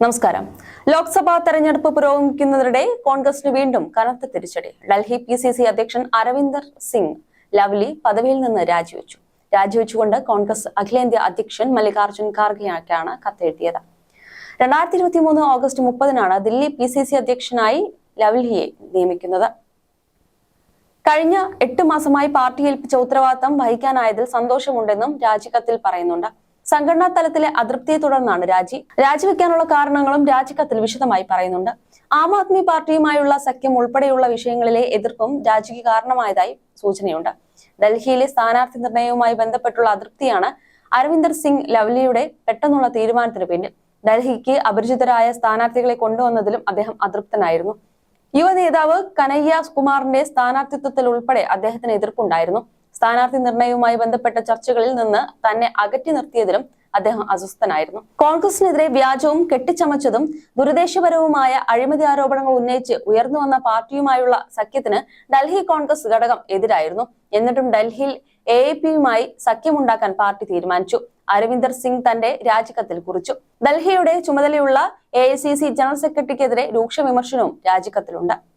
നമസ്കാരം. ലോക്സഭാ തെരഞ്ഞെടുപ്പ് പുരോഗമിക്കുന്നതിനിടെ കോൺഗ്രസിന് വീണ്ടും കനത്ത തിരിച്ചടി. ഡൽഹി പി സി സി അധ്യക്ഷൻ അരവിന്ദർ സിംഗ് ലവ്ലി പദവിയിൽ നിന്ന് രാജിവെച്ചു. രാജിവെച്ചുകൊണ്ട് കോൺഗ്രസ് അഖിലേന്ത്യാ അധ്യക്ഷൻ മല്ലികാർജുൻ ഖാർഗെയാണ് കത്തെഴുതിയത്. രണ്ടായിരത്തി ഇരുപത്തി മൂന്ന് ഓഗസ്റ്റ് മുപ്പതിനാണ് ദില്ലി പി സി സി അധ്യക്ഷനായി ലവ്ലിയെ നിയമിക്കുന്നത്. കഴിഞ്ഞ എട്ട് മാസമായി പാർട്ടി ഏൽപ്പിച്ച ഉത്തരവാദിത്തം വഹിക്കാനായതിൽ സന്തോഷമുണ്ടെന്നും രാജിക്കത്തിൽ പറയുന്നുണ്ട്. സംഘടനാ തലത്തിലെ അതൃപ്തിയെ തുടർന്നാണ് രാജി. രാജിവെക്കാനുള്ള കാരണങ്ങളും രാജിക്കത്തിൽ വിശദമായി പറയുന്നുണ്ട്. ആം ആദ്മി പാർട്ടിയുമായുള്ള സഖ്യം ഉൾപ്പെടെയുള്ള വിഷയങ്ങളിലെ എതിർപ്പും രാജിക്ക് കാരണമായതായി സൂചനയുണ്ട്. ഡൽഹിയിലെ സ്ഥാനാർത്ഥി നിർണയവുമായി ബന്ധപ്പെട്ടുള്ള അതൃപ്തിയാണ് അരവിന്ദർ സിംഗ് ലവ്ലിയുടെ പെട്ടെന്നുള്ള തീരുമാനത്തിന് പിന്നിൽ. ഡൽഹിക്ക് അപരിചിതരായ സ്ഥാനാർത്ഥികളെ കൊണ്ടുവന്നതിലും അദ്ദേഹം അതൃപ്തനായിരുന്നു. യുവ നേതാവ് കനയ്യ കുമാറിന്റെ സ്ഥാനാർത്ഥിത്വത്തിൽ ഉൾപ്പെടെ അദ്ദേഹത്തിന് എതിർപ്പുണ്ടായിരുന്നു. സ്ഥാനാർത്ഥി നിർണയവുമായി ബന്ധപ്പെട്ട ചർച്ചകളിൽ നിന്ന് തന്നെ അകറ്റി നിർത്തിയതിലും അദ്ദേഹം അസ്വസ്ഥനായിരുന്നു. കോൺഗ്രസിനെതിരെ വ്യാജവും കെട്ടിച്ചമച്ചതും ദുരുദ്ദേശപരവുമായ അഴിമതി ആരോപണങ്ങൾ ഉന്നയിച്ച് ഉയർന്നു വന്ന പാർട്ടിയുമായുള്ള സഖ്യത്തിന് ഡൽഹി കോൺഗ്രസ് ഘടകം എതിരായിരുന്നു. എന്നിട്ടും ഡൽഹിയിൽ എ എ പിയുമായി സഖ്യമുണ്ടാക്കാൻ പാർട്ടി തീരുമാനിച്ചു. അരവിന്ദർ സിംഗ് തന്റെ രാജിക്കത്തിൽ കുറിച്ചു. ഡൽഹിയുടെ ചുമതലയുള്ള എ ജനറൽ സെക്രട്ടറിക്കെതിരെ രൂക്ഷ വിമർശനവും രാജിക്കത്തിലുണ്ട്.